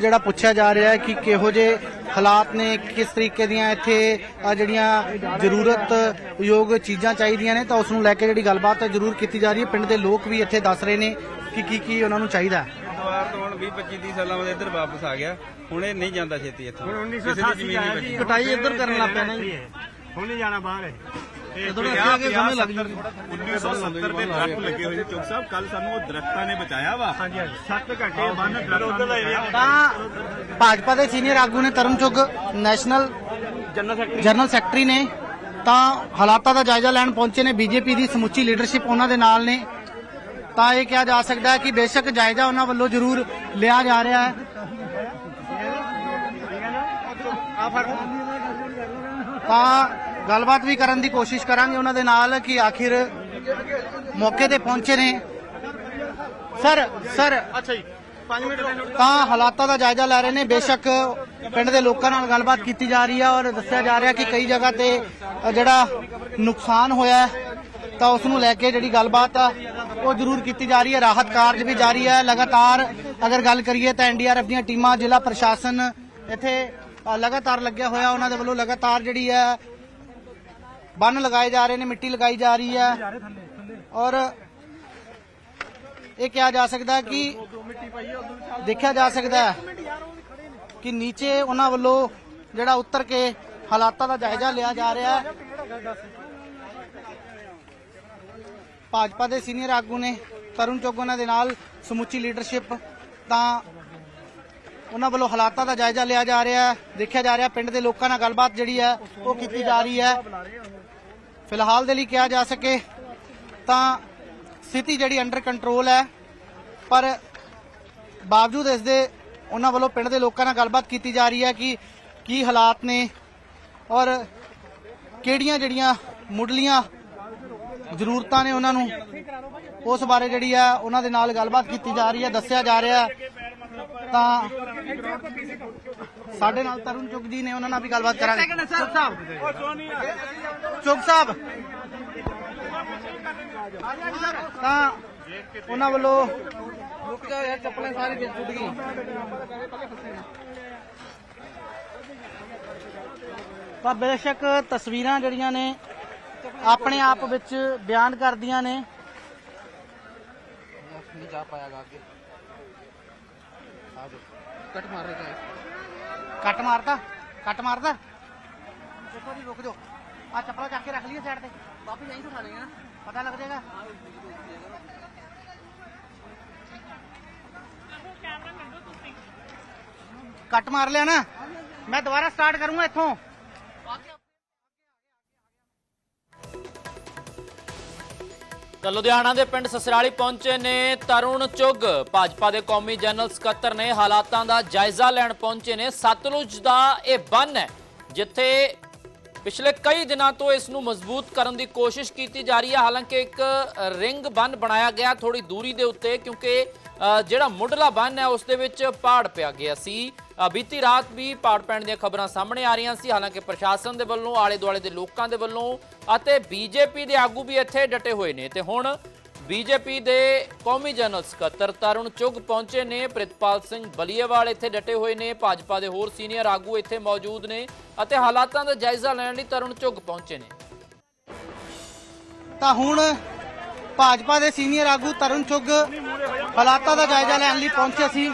ਜਿਹੜਾ ਪੁੱਛਿਆ ਜਾ ਰਿਹਾ ਹੈ ਕਿ ਕਿਹੋ ਜਿਹੇ ਹਾਲਾਤ ਨੇ ਕਿਸ ਤਰੀਕੇ ਦੀਆਂ ਇੱਥੇ ਜਿਹੜੀਆਂ ਜ਼ਰੂਰਤ ਯੋਗ ਚੀਜ਼ਾਂ ਚਾਹੀਦੀਆਂ ਨੇ ਤਾਂ ਉਸ ਨੂੰ ਲੈ ਕੇ ਜਿਹੜੀ ਗੱਲਬਾਤ ਹੈ ਜ਼ਰੂਰ ਕੀਤੀ ਜਾ ਰਹੀ ਹੈ। ਪਿੰਡ ਦੇ ਲੋਕ ਵੀ ਇੱਥੇ ਦੱਸ ਰਹੇ ਨੇ ਕਿ ਕੀ ਕੀ ਉਹਨਾਂ ਨੂੰ ਚਾਹੀਦਾ ਹੈ। ਤੋਂ ਹੁਣ 20 25 30 ਸਾਲਾਂ ਬਾਅਦ ਇੱਧਰ ਵਾਪਸ ਆ ਗਿਆ। ਹੁਣ ਇਹ ਨਹੀਂ ਜਾਂਦਾ ਛੇਤੀ ਇੱਥੋਂ। ਹੁਣ 1988 ਜ਼ਮੀਨ ਨਹੀਂ ਬਚੀ। ਕਟਾਈ ਇੱਧਰ ਕਰਨ ਲੱਗ ਪਿਆ ਨਾ ਜੀ। ਹੁਣ ਨਹੀਂ ਜਾਣਾ ਬਾਹਰ ਜਦੋਂ ਇੱਥੇ ਆ ਕੇ ਸਮਝ ਲੱਗ ਜੂਗੀ। 1970 ਦੇ ਦਰਖਤ ਲੱਗੇ ਹੋਏ ਨੇ ਚੌਕ ਸਾਹਿਬ। ਕੱਲ ਸਾਨੂੰ ਉਹ ਦਰਖਤਾਂ ਨੇ ਬਚਾਇਆ ਵਾ। ਹਾਂਜੀ ਹਾਂਜੀ। 7 ਘੰਟੇ ਬੰਨ ਦਰਖਤਾਂ ਦਾ ਏਰੀਆ ਤਾਂ ਭਾਜਪਾ ਦੇ ਸੀਨੀਅਰ ਆਗੂ ਨੇ Tarun Chugh national general secretary ਨੇ ਤਾਂ ਹਾਲਾਤਾਂ ਦਾ ਜਾਇਜ਼ਾ ਲੈਣ ਪਹੁੰਚੇ ਨੇ ਬੀਜੇਪੀ ਦੀ ਸਮੁੱਚੀ ਲੀਡਰਸ਼ਿਪ ਉਹਨਾਂ ਦੇ ਨਾਲ ਨੇ। ਤਾਂ ਇਹ ਕਿਹਾ ਜਾ ਸਕਦਾ ਹੈ ਕਿ ਬੇਸ਼ੱਕ ਜਾਇਜ਼ਾ ਉਹਨਾਂ ਵੱਲੋਂ ਜ਼ਰੂਰ ਲਿਆ ਜਾ ਰਿਹਾ ਹੈ। ਤਾਂ ਗੱਲਬਾਤ ਵੀ ਕਰਨ ਦੀ ਕੋਸ਼ਿਸ਼ ਕਰਾਂਗੇ ਉਹਨਾਂ ਦੇ ਨਾਲ ਕਿ ਆਖਿਰ ਮੌਕੇ ਤੇ ਪਹੁੰਚੇ ਨੇ। ਸਰ ਸਰ ਅੱਛਾ ਜੀ 5 ਮਿੰਟ ਤਾਂ ਹਾਲਾਤਾਂ ਦਾ ਜਾਇਜ਼ਾ ਲੈ ਰਹੇ ਨੇ। ਬੇਸ਼ੱਕ ਪਿੰਡ ਦੇ ਲੋਕਾਂ ਨਾਲ ਗੱਲਬਾਤ ਕੀਤੀ ਜਾ ਰਹੀ ਹੈ ਔਰ ਦੱਸਿਆ ਜਾ ਰਿਹਾ ਕਿ ਕਈ ਜਗ੍ਹਾ ਤੇ ਜਿਹੜਾ ਨੁਕਸਾਨ ਹੋਇਆ ਤਾਂ ਉਸ ਨੂੰ ਲੈ ਕੇ ਜਿਹੜੀ ਗੱਲਬਾਤ ਆ ਉਹ ਜ਼ਰੂਰ ਕੀਤੀ ਜਾ ਰਹੀ ਹੈ। ਰਾਹਤ ਕਾਰਜ ਵੀ ਜਾਰੀ ਹੈ। ਲਗਾਤਾਰ ਅਗਰ ਗੱਲ ਕਰੀਏ ਤਾਂ ਐਨਡੀਆਰਐਫ ਦੀਆਂ ਟੀਮਾਂ ਜ਼ਿਲ੍ਹਾ ਪ੍ਰਸ਼ਾਸਨ ਇੱਥੇ ਲਗਾਤਾਰ ਲੱਗਿਆ ਹੋਇਆ ਉਹਨਾਂ ਦੇ ਵੱਲੋਂ ਲਗਾਤਾਰ ਜਿਹੜੀ ਹੈ ਬੰਨ ਲਗਾਏ ਜਾ ਰਹੇ ਨੇ ਮਿੱਟੀ ਲਗਾਈ ਜਾ ਰਹੀ ਹੈ। ਔਰ ਇਹ ਕਿਹਾ ਜਾ ਸਕਦਾ ਹੈ ਕਿ ਦੇਖਿਆ ਜਾ ਸਕਦਾ ਕਿ ਨੀਚੇ ਉਹਨਾਂ ਵੱਲੋਂ ਜਿਹੜਾ ਉਤਰ ਕੇ ਹਾਲਾਤਾਂ ਦਾ ਜਾਇਜ਼ਾ ਲਿਆ ਜਾ ਰਿਹਾ ਹੈ। ਭਾਜਪਾ ਦੇ ਸੀਨੀਅਰ ਆਗੂ ਨੇ ਤਰੁਣ ਚੁੱਗ ਉਹਨਾਂ ਦੇ ਨਾਲ ਸਮੁੱਚੀ ਲੀਡਰਸ਼ਿਪ ਤਾਂ ਉਹਨਾਂ ਵੱਲੋਂ ਹਾਲਾਤਾਂ ਦਾ ਜਾਇਜ਼ਾ ਲਿਆ ਜਾ ਰਿਹਾ ਹੈ ਦੇਖਿਆ ਜਾ ਰਿਹਾ ਪਿੰਡ ਦੇ ਲੋਕਾਂ ਨਾਲ ਗੱਲਬਾਤ ਜਿਹੜੀ ਹੈ ਉਹ ਕੀਤੀ ਜਾ ਰਹੀ ਹੈ। ਫਿਲਹਾਲ ਦੇ ਲਈ ਕਿਹਾ ਜਾ ਸਕੇ ਤਾਂ ਸਥਿਤੀ ਜਿਹੜੀ ਅੰਡਰ ਕੰਟਰੋਲ ਹੈ, ਪਰ ਬਾਵਜੂਦ ਇਸ ਦੇ ਉਹਨਾਂ ਵੱਲੋਂ ਪਿੰਡ ਦੇ ਲੋਕਾਂ ਨਾਲ ਗੱਲਬਾਤ ਕੀਤੀ ਜਾ ਰਹੀ ਹੈ ਕਿ ਕੀ ਹਾਲਾਤ ਨੇ ਔਰ ਕਿਹੜੀਆਂ ਜਿਹੜੀਆਂ ਮੁੱਢਲੀਆਂ ਜ਼ਰੂਰਤਾਂ ਨੇ ਉਹਨਾਂ ਨੂੰ, ਉਸ ਬਾਰੇ ਜਿਹੜੀ ਆ ਉਹਨਾਂ ਦੇ ਨਾਲ ਗੱਲਬਾਤ ਕੀਤੀ ਜਾ ਰਹੀ ਹੈ, ਦੱਸਿਆ ਜਾ ਰਿਹਾ ਤਾਂ ਸਾਡੇ ਨਾਲ ਤਰੁਣ ਚੁੱਗ ਜੀ ਨੇ ਉਹਨਾਂ ਨਾਲ ਵੀ ਗੱਲਬਾਤ ਕਰਾਂਗੇ। ਚੁੱਗ ਸਾਹਿਬ। ਚੁੱਗ ਸਾਹਿਬ। ਤਾਂ ਉਹਨਾਂ ਵੱਲੋਂ ਰੁਕ ਜਾ ਯਾਰ ਚੱਪਲਾਂ ਸਾਰੀ ਵਿੱਚ ਟੁੱਟ ਗਈਆਂ। ਤਾਂ ਬੇਸ਼ੱਕ ਤਸਵੀਰਾਂ ਜਿਹੜੀਆਂ ਨੇ ਆਪਣੇ ਆਪ ਵਿੱਚ ਬਿਆਨ ਕਰਦੀਆਂ ਨੇ। ਨਹੀਂ ਜਾ ਪਾਇਆਗਾ ਅੱਗੇ। ਕੱਟ ਮਾਰ ਰਿਹਾ ਕੱਟ ਮਾਰਦਾ ਕੱਟ ਮਾਰਦਾ। ਦੇਖੋ ਜੀ ਰੁਕ ਜਾਓ। ਆ ਚੱਪਲਾਂ ਚੱਕ ਕੇ ਰੱਖ ਲਈਏ ਸਾਈਡ ਤੇ। ਵਾਪਸ ਤੋਂ ਉਠਾ ਨਾ ਪਤਾ ਲੱਗ ਜਾਏਗਾ। ਕੱਟ ਮਾਰ ਲਿਆ ਨਾ। ਮੈਂ ਦੁਬਾਰਾ ਸਟਾਰਟ ਕਰੂੰਗਾ ਇੱਥੋਂ। ਤਾਂ ਲੁਧਿਆਣਾ ਦੇ ਪਿੰਡ ਸਸਰਾਲੀ ਪਹੁੰਚੇ ਨੇ ਤਰੁਣ ਚੁੱਗ। ਭਾਜਪਾ ਦੇ ਕੌਮੀ ਜਨਰਲ ਸਕੱਤਰ ਨੇ ਹਾਲਾਤਾਂ ਦਾ ਜਾਇਜ਼ਾ ਲੈਣ ਪਹੁੰਚੇ ਨੇ। ਸਤਲੁਜ ਦਾ ਇਹ ਬੰਨ ਹੈ, ਜਿੱਥੇ ਪਿਛਲੇ ਕਈ ਦਿਨਾਂ ਤੋਂ ਇਸ ਨੂੰ ਮਜ਼ਬੂਤ ਕਰਨ ਦੀ ਕੋਸ਼ਿਸ਼ ਕੀਤੀ ਜਾ ਰਹੀ ਹੈ। ਹਾਲਾਂਕਿ ਇੱਕ ਰਿੰਗ ਬੰਨ ਬਣਾਇਆ ਗਿਆ ਥੋੜੀ ਦੂਰੀ ਦੇ ਉੱਤੇ, ਕਿਉਂਕਿ ਜਿਹੜਾ ਮੁੱਢਲਾ ਬੰਨ ਹੈ, ਉਸ ਦੇ ਵਿੱਚ ਪਾੜ ਪਿਆ ਗਿਆ ਸੀ। ਬੀਤੀ ਰਾਤ ਵੀ ਪਾੜ ਪੈਣ ਦੀਆਂ ਖਬਰਾਂ ਸਾਹਮਣੇ ਆ ਰਹੀਆਂ ਸੀ। ਹਾਲਾਂਕਿ ਪ੍ਰਸ਼ਾਸਨ ਦੇ ਵੱਲੋਂ ਆਲੇ ਦੁਆਲੇ ਦੇ ਲੋਕਾਂ ਦੇ ਵੱਲੋਂ ਅਤੇ ਬੀਜੇਪੀ ਦੇ ਆਗੂ ਵੀ ਇੱਥੇ ਡਟੇ ਹੋਏ ਨੇ। ਤੇ ਹੁਣ ਬੀਜੇਪੀ ਦੇ ਕੌਮੀ ਜਨਰਲ ਸਕੱਤਰ ਤਰੁਣ ਚੁੱਗ ਪਹੁੰਚੇ ਨੇ। ਪ੍ਰਿਤਪਾਲ ਸਿੰਘ ਬਲੀਏਵਾਲ ਇੱਥੇ ਡਟੇ ਹੋਏ ਨੇ। ਭਾਜਪਾ ਦੇ ਹੋਰ ਸੀਨੀਅਰ ਆਗੂ ਇੱਥੇ ਮੌਜੂਦ ਨੇ ਅਤੇ ਹਾਲਾਤਾਂ ਦਾ ਜਾਇਜ਼ਾ ਲੈਣ ਲਈ ਤਰੁਣ ਚੁੱਗ ਪਹੁੰਚੇ ਨੇ। ਤਾਂ ਹੁਣ ਭਾਜਪਾ ਦੇ ਸੀਨੀਅਰ ਆਗੂ ਤਰੁਣ ਚੁੱਗ ਹਾਲਾਤਾਂ ਦਾ ਜਾਇਜ਼ਾ ਲੈਣ ਲਈ ਪਹੁੰਚੇ ਸੀ।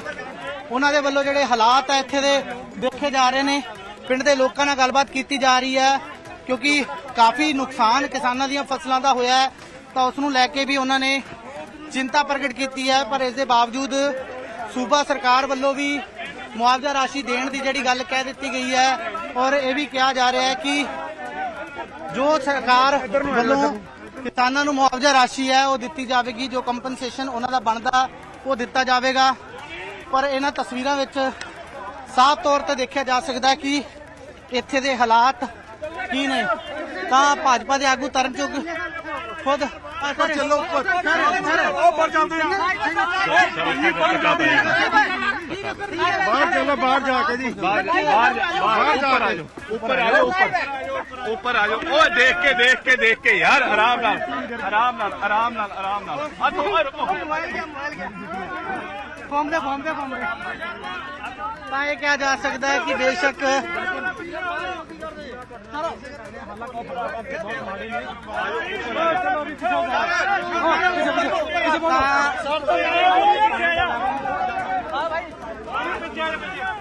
ਉਹਨਾਂ ਦੇ ਵੱਲੋਂ ਜਿਹੜੇ ਹਾਲਾਤ ਆ ਇੱਥੇ ਦੇ ਦੇਖੇ ਜਾ ਰਹੇ ਨੇ। ਪਿੰਡ ਦੇ ਲੋਕਾਂ ਨਾਲ ਗੱਲਬਾਤ ਕੀਤੀ ਜਾ ਰਹੀ ਹੈ, ਕਿਉਂਕਿ ਕਾਫੀ ਨੁਕਸਾਨ ਕਿਸਾਨਾਂ ਦੀਆਂ ਫਸਲਾਂ ਦਾ ਹੋਇਆ ਹੈ। ਤਾਂ ਉਸ ਨੂੰ ਲੈ ਕੇ ਵੀ ਉਹਨਾਂ ਨੇ ਚਿੰਤਾ ਪ੍ਰਗਟ ਕੀਤੀ ਹੈ, ਪਰ ਇਸ ਦੇ ਬਾਵਜੂਦ ਸੂਬਾ ਸਰਕਾਰ ਵੱਲੋਂ ਵੀ ਮੁਆਵਜ਼ਾ ਰਾਸ਼ੀ ਦੇਣ ਦੀ ਜਿਹੜੀ ਗੱਲ ਕਹਿ ਦਿੱਤੀ ਗਈ ਹੈ ਔਰ ਇਹ ਵੀ ਕਿਹਾ ਜਾ ਰਿਹਾ ਹੈ ਕਿ ਜੋ ਸਰਕਾਰ ਵੱਲੋਂ ਕਿਸਾਨਾਂ ਨੂੰ ਮੁਆਵਜ਼ਾ ਰਾਸ਼ੀ ਹੈ, ਉਹ ਦਿੱਤੀ ਜਾਵੇਗੀ, ਜੋ ਕੰਪਨਸੇਸ਼ਨ ਉਹਨਾਂ ਦਾ ਬਣਦਾ, ਉਹ ਦਿੱਤਾ ਜਾਵੇਗਾ। ਪਰ ਇਹਨਾਂ ਤਸਵੀਰਾਂ ਵਿੱਚ ਸਾਫ਼ ਤੌਰ ਤੇ ਦੇਖਿਆ ਜਾ ਸਕਦਾ ਹੈ ਕਿ ਇੱਥੇ ਦੇ ਹਾਲਾਤ ਕੀ ਨੇ। ਤਾਂ ਭਾਜਪਾ ਦੇ ਆਗੂ ਖੁਦ ਉੱਪਰ ਚੱਲੋ ਉੱਪਰ। ਉੱਪਰ ਚੱਲਦੇ ਆ। ਬਾਹਰ ਚੱਲੋ ਬਾਹਰ ਜਾ ਕੇ ਜੀ। ਬਾਹਰ ਬਾਹਰ ਬਾਹਰ ਜਾ ਆ ਜਾਓ। ਉੱਪਰ ਆ ਜਾਓ ਉੱਪਰ। ਉੱਪਰ ਆ ਜਾਓ। ਓਏ ਦੇਖ ਕੇ ਦੇਖ ਕੇ ਦੇਖ ਕੇ ਯਾਰ ਆਰਾਮ ਨਾਲ ਆਰਾਮ ਨਾਲ ਆਰਾਮ ਨਾਲ ਆਰਾਮ ਨਾਲ। ਆ ਤੂੰ ਓਏ ਰੁਕੋ। ਘੁੰਮਦੇ ਘੁੰਮਦੇ ਘੁੰਮਦੇ ਤਾਂ ਇਹ ਕਿਹਾ ਜਾ ਸਕਦਾ ਹੈ ਕਿ ਬੇਸ਼ੱਕ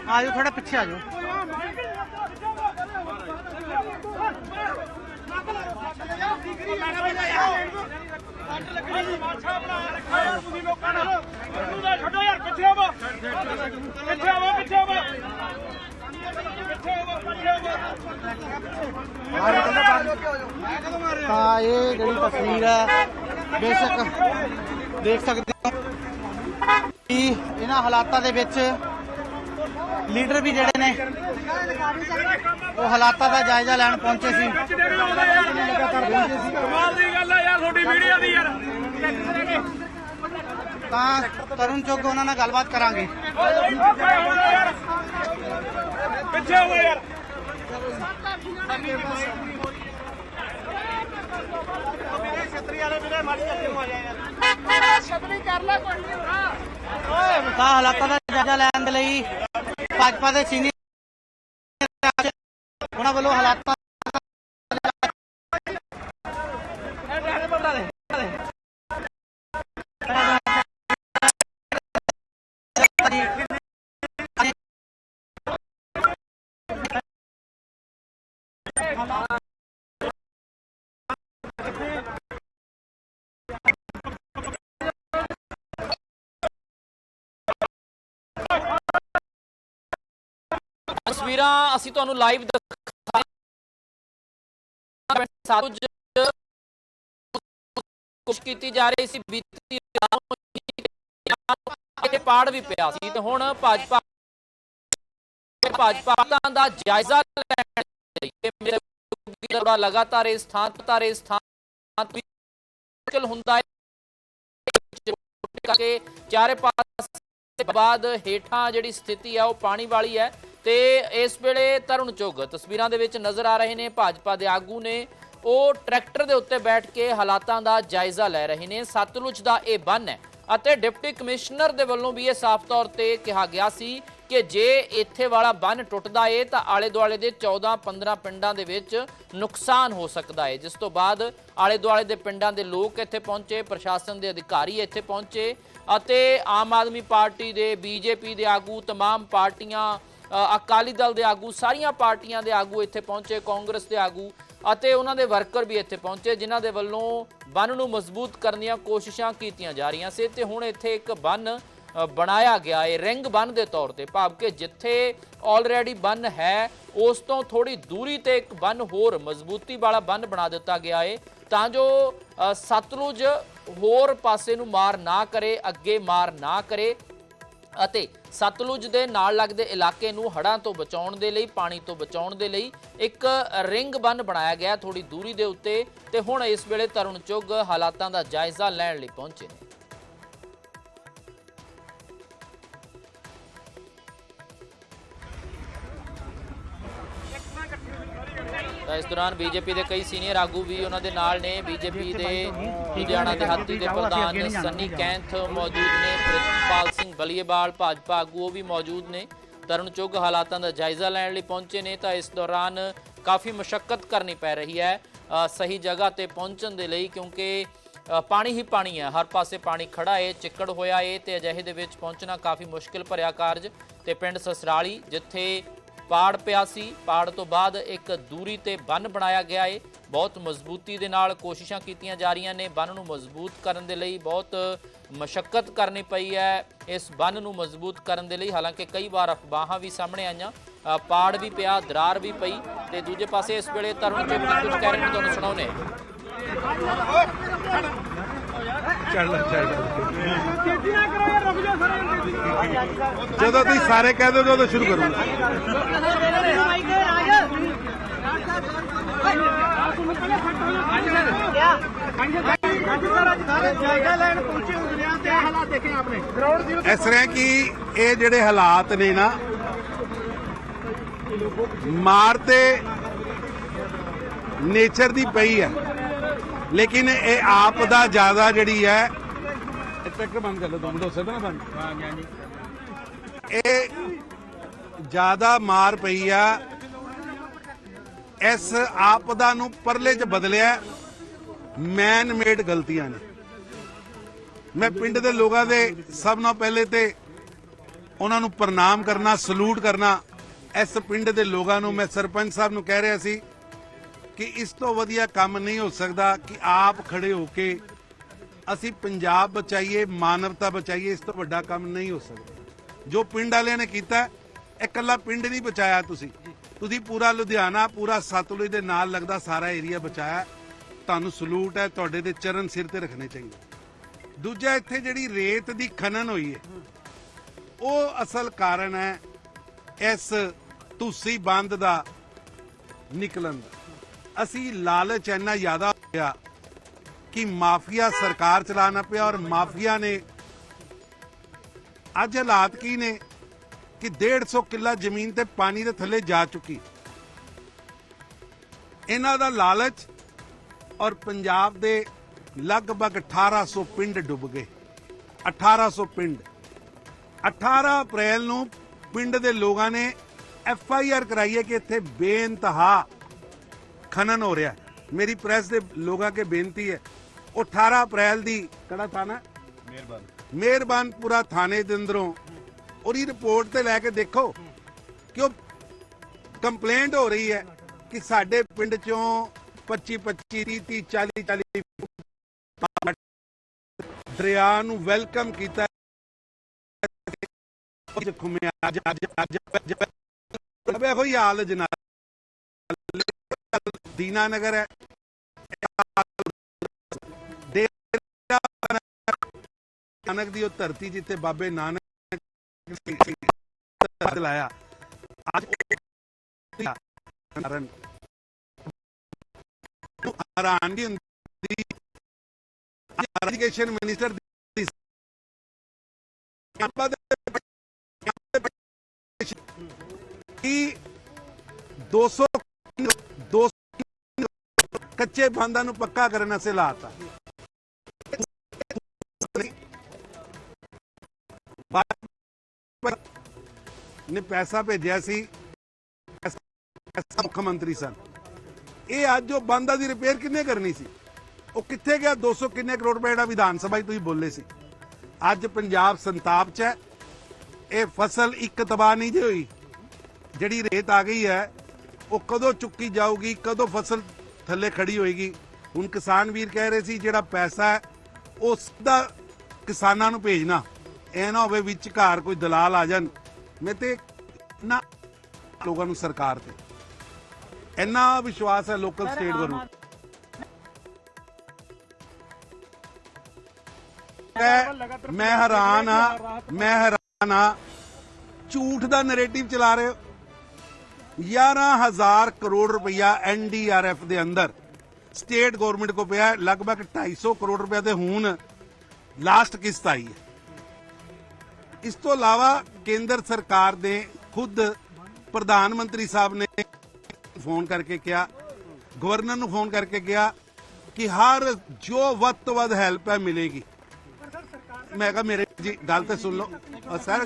ਆਜੋ ਥੋੜਾ ਪਿੱਛੇ ਆਜੋ। ਤਾਂ ਇਹ ਜਿਹੜੀ ਤਸਵੀਰ ਹੈ ਬੇਸ਼ੱਕ ਦੇਖ ਸਕਦੇ ਹੋ ਕਿ ਇਹਨਾਂ ਹਾਲਾਤਾਂ ਦੇ ਵਿੱਚ ਲੀਡਰ ਵੀ ਜਿਹੜੇ ਨੇ ਉਹ ਹਾਲਾਤਾਂ ਦਾ ਜਾਇਜ਼ਾ ਲੈਣ ਪਹੁੰਚੇ ਸੀ। ਕਮਾਲ ਦੀ ਗੱਲ ਆ ਯਾਰ ਤੁਹਾਡੀ ਵੀਡੀਓ ਦੀ ਯਾਰ। ਤਾਂ ਤਰੁਣ ਚੁੱਗ ਉਹਨਾਂ ਨਾਲ ਗੱਲਬਾਤ ਕਰਾਂਗੇ। ਪਿੱਛੇ ਆਵੋ ਯਾਰ। ਤਾਂ ਹਾਲਾਤਾਂ ਦਾ ਜਾਇਜ਼ਾ ਲੈਣ ਦੇ ਲਈ ਭਾਜਪਾ ਦੇ ਸੀਨੀਅਰ ਉਹਨਾਂ ਵੱਲੋਂ ਹਾਲਾਤਾਂ ਤਸਵੀਰਾਂ ਅਸੀਂ ਤੁਹਾਨੂੰ ਲਾਈਵ ਦਿਖਾ ਸਾਥ ਕੁਝ ਕੀਤੀ ਜਾ ਰਹੀ ਸੀ, ਬੀਤੀ ਰਾਤ ਇਹ ਪਾੜ ਵੀ ਪਿਆ ਸੀ ਤੇ ਹੁਣ ਭਾਜਪਾ ਭਾਜਪਾ ਦਾ ਜਾਇਜ਼ਾ ਲੈਣ ਲਈ ਇਹ ਲਗਾਤਾਰ ਇਸ ਥਾਂ ਤਾਰ ਇਸ ਥਾਂ ਮੁਸ਼ਕਲ ਹੁੰਦਾ ਹੈ। ਕਰਕੇ ਚਾਰੇ ਪਾਸੇ ਬਾਅਦ ਹੇਠਾਂ ਜਿਹੜੀ ਸਥਿਤੀ ਹੈ ਉਹ ਪਾਣੀ ਵਾਲੀ ਹੈ। ਤੇ ਇਸ ਵੇਲੇ ਤਰੁਣ ਚੁੱਗ ਤਸਵੀਰਾਂ ਦੇ ਵਿੱਚ ਨਜ਼ਰ ਆ ਰਹੇ ਨੇ ਭਾਜਪਾ ਦੇ ਆਗੂ ਨੇ ਉਹ ਟਰੈਕਟਰ ਦੇ ਉੱਤੇ ਬੈਠ ਕੇ ਹਾਲਾਤਾਂ ਦਾ ਜਾਇਜ਼ਾ ਲੈ ਰਹੇ ਨੇ ਸਤਲੁਜ ਦਾ ਇਹ ਬੰਨ ਹੈ ਅਤੇ ਡਿਪਟੀ ਕਮਿਸ਼ਨਰ ਦੇ ਵੱਲੋਂ ਵੀ ਇਹ ਸਾਫ਼ ਤੌਰ ਤੇ ਕਿਹਾ ਗਿਆ ਸੀ ਕਿ ਜੇ ਇੱਥੇ ਵਾਲਾ ਬੰਨ ਟੁੱਟਦਾ ਏ ਤਾਂ ਆਲੇ ਦੁਆਲੇ ਦੇ 14-15 ਪਿੰਡਾਂ ਦੇ ਵਿੱਚ ਨੁਕਸਾਨ ਹੋ ਸਕਦਾ ਹੈ ਜਿਸ ਤੋਂ ਬਾਅਦ ਆਲੇ ਦੁਆਲੇ ਦੇ ਪਿੰਡਾਂ ਦੇ ਲੋਕ ਇੱਥੇ ਪਹੁੰਚੇ ਪ੍ਰਸ਼ਾਸਨ ਦੇ ਅਧਿਕਾਰੀ ਇੱਥੇ ਪਹੁੰਚੇ ਅਤੇ ਆਮ ਆਦਮੀ ਪਾਰਟੀ ਦੇ ਬੀਜੇਪੀ ਦੇ ਆਗੂ तमाम ਪਾਰਟੀਆਂ ਅ, ਅਕਾਲੀ ਦਲ ਦੇ ਆਗੂ, ਸਾਰੀਆਂ ਪਾਰਟੀਆਂ ਦੇ ਆਗੂ ਇੱਥੇ ਪਹੁੰਚੇ, ਕਾਂਗਰਸ ਦੇ ਆਗੂ ਅਤੇ ਉਹਨਾਂ ਦੇ ਵਰਕਰ ਵੀ ਇੱਥੇ ਪਹੁੰਚੇ, ਜਿਨ੍ਹਾਂ ਦੇ ਵੱਲੋਂ ਬੰਨ ਨੂੰ ਮਜ਼ਬੂਤ ਕਰਨ ਦੀਆਂ ਕੋਸ਼ਿਸ਼ਾਂ ਕੀਤੀਆਂ ਜਾ ਰਹੀਆਂ ਸੀ ਤੇ ਹੁਣ ਇੱਥੇ ਇੱਕ ਬੰਨ ਬਣਾਇਆ ਗਿਆ। ਹੈ ਰਿੰਗ ਬੰਨ ਦੇ ਤੌਰ ਤੇ, ਭਾਵ ਕਿ ਜਿੱਥੇ ਆਲਰੇਡੀ ਬੰਨ ਹੈ, ਉਸ ਤੋਂ ਥੋੜੀ ਦੂਰੀ ਤੇ ਇੱਕ ਬੰਨ ਹੋਰ ਮਜ਼ਬੂਤੀ ਵਾਲਾ ਬੰਨ ਬਣਾ ਦਿੱਤਾ ਗਿਆ ਹੈ ਤਾਂ ਜੋ ਸਤਲੁਜ ਹੋਰ ਪਾਸੇ ਨੂੰ ਮਾਰ ਨਾ ਕਰੇ, ਅੱਗੇ ਮਾਰ ਨਾ ਕਰੇ। ਅਤੇ ਸਤਲੁਜ ਦੇ ਨਾਲ ਲੱਗਦੇ ਇਲਾਕੇ ਨੂੰ ਹੜ੍ਹਾਂ ਤੋਂ ਬਚਾਉਣ ਦੇ ਲਈ ਪਾਣੀ ਤੋਂ ਬਚਾਉਣ ਦੇ ਲਈ ਇੱਕ ਰਿੰਗ ਬੰਨ ਬਣਾਇਆ ਗਿਆ ਥੋੜੀ ਦੂਰੀ ਦੇ ਉੱਤੇ ਤੇ ਹੁਣ ਇਸ ਵੇਲੇ ਤਰੁਣ ਚੁੱਗ ਹਾਲਾਤਾਂ ਦਾ ਜਾਇਜ਼ਾ ਲੈਣ ਲਈ ਪਹੁੰਚੇ ਨੇ। ਤਾਂ ਇਸ ਦੌਰਾਨ ਬੀਜੇਪੀ ਦੇ ਕਈ ਸੀਨੀਅਰ ਆਗੂ ਵੀ ਉਹਨਾਂ ਦੇ ਨਾਲ ਨੇ। ਬੀਜੇਪੀ ਦੇ ਲੁਧਿਆਣਾ ਦਿਹਾਤੀ ਦੇ ਪ੍ਰਧਾਨ ਸੰਨੀ ਕੈਂਥ ਮੌਜੂਦ ਨੇ। ਪ੍ਰਿਤਪਾਲ ਬਲੀਏਵਾਲ ਭਾਜਪਾ ਆਗੂ ਉਹ ਵੀ ਮੌਜੂਦ ਨੇ। ਤਰਨ ਚੁੱਗ ਹਾਲਾਤਾਂ ਦਾ ਜਾਇਜ਼ਾ ਲੈਣ ਲਈ ਪਹੁੰਚੇ ਨੇ ਤਾਂ ਇਸ ਦੌਰਾਨ ਕਾਫੀ ਮੁਸ਼ਕਲ ਕਰਨੀ ਪੈ ਰਹੀ ਹੈ ਸਹੀ ਜਗ੍ਹਾ ਤੇ ਪਹੁੰਚਣ ਦੇ ਲਈ ਕਿਉਂਕਿ ਪਾਣੀ ਹੀ ਪਾਣੀ ਹੈ। ਹਰ ਪਾਸੇ ਪਾਣੀ ਖੜਾ ਏ, ਚਿੱਕੜ ਹੋਇਆ ਏ ਤੇ ਅਜਿਹੇ ਦੇ ਵਿੱਚ ਪਹੁੰਚਣਾ ਕਾਫੀ ਮੁਸ਼ਕਿਲ ਭਰਿਆ ਕਾਰਜ ਤੇ ਪਿੰਡ ਸਸਰਾਲੀ ਜਿੱਥੇ ਪਾੜ ਪਿਆ ਸੀ। ਪਾੜ ਤੋਂ ਬਾਅਦ ਇੱਕ ਦੂਰੀ ਤੇ ਬੰਨ ਬਣਾਇਆ ਗਿਆ ਏ। ਬਹੁਤ ਮਜ਼ਬੂਤੀ ਦੇ ਨਾਲ ਕੋਸ਼ਿਸ਼ਾਂ ਕੀਤੀਆਂ ਜਾ ਰਹੀਆਂ ਨੇ। ਬੰਨ ਨੂੰ ਮਜ਼ਬੂਤ ਕਰਨ ਦੇ ਲਈ ਬਹੁਤ ਮਸ਼ੱਕਤ ਕਰਨੀ ਪਈ ਹੈ। ਇਸ ਬੰਨ ਨੂੰ ਮਜ਼ਬੂਤ ਕਰਨ ਦੇ ਲਈ ਹਾਲਾਂਕਿ ਕਈ ਵਾਰ ਅਫਵਾਹਾਂ ਵੀ ਸਾਹਮਣੇ ਆਈਆਂ। ਪਾੜ ਵੀ ਪਿਆ, ਦਰਾਰ ਵੀ ਪਈ ਤੇ ਦੂਜੇ ਪਾਸੇ ਇਸ ਵੇਲੇ ਤਰੁਣ ਚੁੱਗ ਵੀ ਕੁਝ ਕਹਿ ਰਹੇ ਨੇ, ਤੁਹਾਨੂੰ ਸੁਣਾਉਨੇ ਜਦੋਂ ਤੁਸੀਂ ਸਾਰੇ ਕਹਿ ਦਿਓ ਉਦੋਂ ਸ਼ੁਰੂ ਕਰੂੰਗਾ ਇਸ ਤਰ੍ਹਾਂ ਕਿ ਇਹ ਜਿਹੜੇ ਹਾਲਾਤ ਨੇ ਨਾ ਮਾਰ ਤੇ ਨੇਚਰ ਦੀ ਪਈ ਹੈ। ਲੇਕਿਨ ਇਹ ਆਪ ਦਾ ਜ਼ਿਆਦਾ ਜਿਹੜੀ ਹੈ ਟਰੈਕਟਰ ਬੰਦ ਕਰ ਲਓ ਦੋ ਮਿੰਟ ਹੋ ਸਕਦਾ ਨਾ ਬੰਦ। ਹਾਂ ਜੀ ਇਹ ਜ਼ਿਆਦਾ ਮਾਰ ਪਈ ਆ। ਇਸ ਆਪਦਾ ਨੂੰ ਪਰਲੇ ਚ ਬਦਲਿਆ ਮੈਨ ਮੇਡ ਗਲਤੀਆਂ ਨੇ। ਮੈਂ ਪਿੰਡ ਦੇ ਲੋਕਾਂ ਦੇ ਸਭ ਨਾਲੋਂ ਪਹਿਲੇ ਤੇ ਉਹਨਾਂ ਨੂੰ ਪ੍ਰਣਾਮ ਕਰਨਾ ਸਲੂਟ ਕਰਨਾ ਇਸ ਪਿੰਡ ਦੇ ਲੋਕਾਂ ਨੂੰ ਮੈਂ ਸਰਪੰਚ ਸਾਹਿਬ ਨੂੰ ਕਹਿ ਰਿਹਾ ਸੀ ਕਿ ਇਸ ਤੋਂ ਵਧੀਆ ਕੰਮ ਨਹੀਂ ਹੋ ਸਕਦਾ ਕਿ ਆਪ ਖੜੇ ਹੋ ਕੇ ਅਸੀਂ ਪੰਜਾਬ ਬਚਾਈਏ, ਮਾਨਵਤਾ ਬਚਾਈਏ, ਇਸ ਤੋਂ ਵੱਡਾ ਕੰਮ ਨਹੀਂ ਹੋ ਸਕਦਾ। ਜੋ ਪਿੰਡ ਵਾਲਿਆਂ ਨੇ ਕੀਤਾ ਇਕੱਲਾ ਪਿੰਡ ਨਹੀਂ ਬਚਾਇਆ ਤੁਸੀਂ। ਤੁਸੀਂ ਪੂਰਾ ਲੁਧਿਆਣਾ, ਪੂਰਾ ਸਤਲੁਜ ਦੇ ਨਾਲ ਲੱਗਦਾ ਸਾਰਾ ਏਰੀਆ ਬਚਾਇਆ। ਤੁਹਾਨੂੰ ਸਲੂਟ ਹੈ, ਤੁਹਾਡੇ ਦੇ ਚਰਨ ਸਿਰ ਤੇ ਰੱਖਣੇ ਚਾਹੀਦੇ। ਦੂਜਾ, ਇੱਥੇ ਜਿਹੜੀ ਰੇਤ ਦੀ ਖਨਨ ਹੋਈ ਹੈ, ਉਹ ਅਸਲ ਕਾਰਨ ਹੈ ਇਸ ਤੁਸੀਂ ਬੰਦ ਦਾ ਨਿਕਲਣ ਦਾ। ਅਸੀਂ ਲਾਲਚ ਇੰਨਾ ਜ਼ਿਆਦਾ ਹੋਇਆ ਕਿ ਮਾਫੀਆ ਸਰਕਾਰ ਚਲਾਣਾ ਪਿਆ ਔਰ ਮਾਫੀਆ ਨੇ ਅੱਜ ਹਾਲਾਤ ਕੀ ਨੇ ਕਿ 150 ਕਿੱਲਾ ਜ਼ਮੀਨ ਤੇ ਪਾਣੀ ਦੇ ਥੱਲੇ ਜਾ ਚੁੱਕੀ। ਇਹਨਾਂ ਦਾ ਲਾਲਚ ਔਰ ਪੰਜਾਬ ਦੇ ਲਗਭਗ 1800 ਪਿੰਡ ਡੁੱਬ ਗਏ। 1800 ਪਿੰਡ। 18 ਅਪ੍ਰੈਲ ਨੂੰ ਪਿੰਡ ਦੇ ਲੋਕਾਂ ਨੇ ਐਫ ਆਈ ਆਰ ਕਰਾਈ ਹੈ ਕਿ ਇੱਥੇ ਬੇਇੰਤਹਾ ਖਨਨ ਹੋ ਰਿਹਾ। ਮੇਰੀ ਪ੍ਰੈਸ ਦੇ ਲੋਕਾਂ ਕੇ ਬੇਨਤੀ ਹੈ ਉਹ 18 ਅਪ੍ਰੈਲ ਦੀ ਕਿਹੜਾ ਥਾਣਾ ਮਿਹਰਬਾਨ ਮਿਹਰਬਾਨਪੁਰਾ ਥਾਣੇ ਦੇ ਅੰਦਰੋਂ ਉਹਦੀ ਰਿਪੋਰਟ ਤੇ ਲੈ ਕੇ ਦੇਖੋ ਕਿ ਉਹ ਕੰਪਲੇਂਟ ਹੋ ਰਹੀ ਹੈ ਕਿ ਸਾਡੇ ਪਿੰਡ ਚੋਂ 25 25 30 40 40 ਦਰਿਆ ਨੂੰ ਵੈਲਕਮ ਕੀਤਾ ਘੁੰਮਿਆ ਅੱਜ ਅੱਜ ਅੱਜ ਅੱਜ ਵੇਖੋ ਹੀ ਹਾਲ ਜਨਾਬ ਦੀਨਾ ਨਗਰ ਹੈ ਡੇਰਾ ਨਾਨਕ ਦੀ ਉਹ ਧਰਤੀ ਜਿੱਥੇ ਬਾਬੇ ਨਾਨਕ ਲਾਇਆ ਅੱਜ ਕਾਰਨ ਹੈਰਾਨਗੀ ਹੁੰਦੀ ਐਜੂਕੇਸ਼ਨ ਮਿਨਿਸਟਰ ਦੀ ਆਪਾਂ ਦੇ ਕਿ 200 200 ਕੱਚੇ ਬੰਦਾਂ ਨੂੰ ਪੱਕਾ ਕਰਨ ਵਾਸਤੇ ਲਾਤਾ। ਨੇ ਪੈਸਾ ਭੇਜਿਆ ਸੀ। ਮੁੱਖ ਮੰਤਰੀ ਸਨ। ਇਹ ਅੱਜ ਉਹ ਬੰਦਾ ਦੀ ਰਿਪੇਅਰ ਕਿੰਨੇ ਕਰਨੀ ਸੀ? ਉਹ ਕਿੱਥੇ ਗਿਆ? 200 ਕਿੰਨੇ ਕਰੋੜ ਰੁਪਏ ਦਾ ਵਿਧਾਨ ਸਭਾ 'ਚ ਤੁਸੀਂ ਬੋਲੇ ਸੀ। ਅੱਜ ਪੰਜਾਬ ਸੰਤਾਪ 'ਚ ਹੈ। ਇਹ ਫਸਲ ਇੱਕ ਤਬਾਹ ਨਹੀਂ ਜੇ ਹੋਈ। ਜਿਹੜੀ ਰੇਤ ਆ ਗਈ ਹੈ, ਉਹ ਕਦੋਂ ਚੁੱਕੀ ਜਾਊਗੀ? ਕਦੋਂ ਫਸਲ ਥੱਲੇ ਖੜੀ ਹੋਏਗੀ। ਹੁਣ ਕਿਸਾਨ ਵੀਰ ਕਹਿ ਰਹੇ ਸੀ ਜਿਹੜਾ ਪੈਸਾ ਹੈ ਉਹ ਸਿੱਧਾ ਕਿਸਾਨਾਂ ਨੂੰ ਭੇਜਣਾ। ਇਹ ਨਾ ਹੋਵੇ ਵਿੱਚ ਘਰ ਕੋਈ ਦਲਾਲ ਆ ਜਾਣ। ਮੈਂ ਤੇ ਨਾ ਲੋਕਾਂ ਨੂੰ ਸਰਕਾਰ ਤੇ। ਇੰਨਾ ਵਿਸ਼ਵਾਸ ਹੈ ਲੋਕਲ ਸਟੇਟ ਵੱਲੋਂ। ਮੈਂ- ਮੈਂ ਹੈਰਾਨ ਆ ਮੈਂ ਹੈਰਾਨ ਆ ਝੂਠ ਦਾ ਨੈਰੇਟਿਵ ਚਲਾ ਰਹੇ ਹੋ। 11000 ਕਰੋੜ ਰੁਪਇਆ ਐਨਡੀਆਰਐਫ ਦੇ ਅੰਦਰ ਸਟੇਟ ਗਵਰਨਮੈਂਟ ਕੋ ਪਿਆ ਹੈ, ਲਗਭਗ 250 ਕਰੋੜ ਰੁਪਇਆ ਤੇ ਹੁਣ ਲਾਸਟ ਕਿਸ਼ਤ ਆਈ ਹੈ। ਇਸ ਤੋਂ ਇਲਾਵਾ ਕੇਂਦਰ ਸਰਕਾਰ ਨੇ ਖੁਦ ਪ੍ਰਧਾਨ ਮੰਤਰੀ ਸਾਹਿਬ ਨੇ ਫੋਨ ਕਰਕੇ ਕਿਹਾ ਗਵਰਨਰ ਨੂੰ ਫੋਨ ਕਰਕੇ ਕਿਹਾ ਕਿ ਹਰ ਜੋ ਵੱਧ ਤੋਂ ਵੱਧ ਹੈਲਪ ਹੈ ਮਿਲੇਗੀ। ਮੈਂ ਕਿਹਾ ਮੇਰੇ ਜੀ ਗੱਲ ਤੇ ਸੁਣ ਲਓ। ਸਰ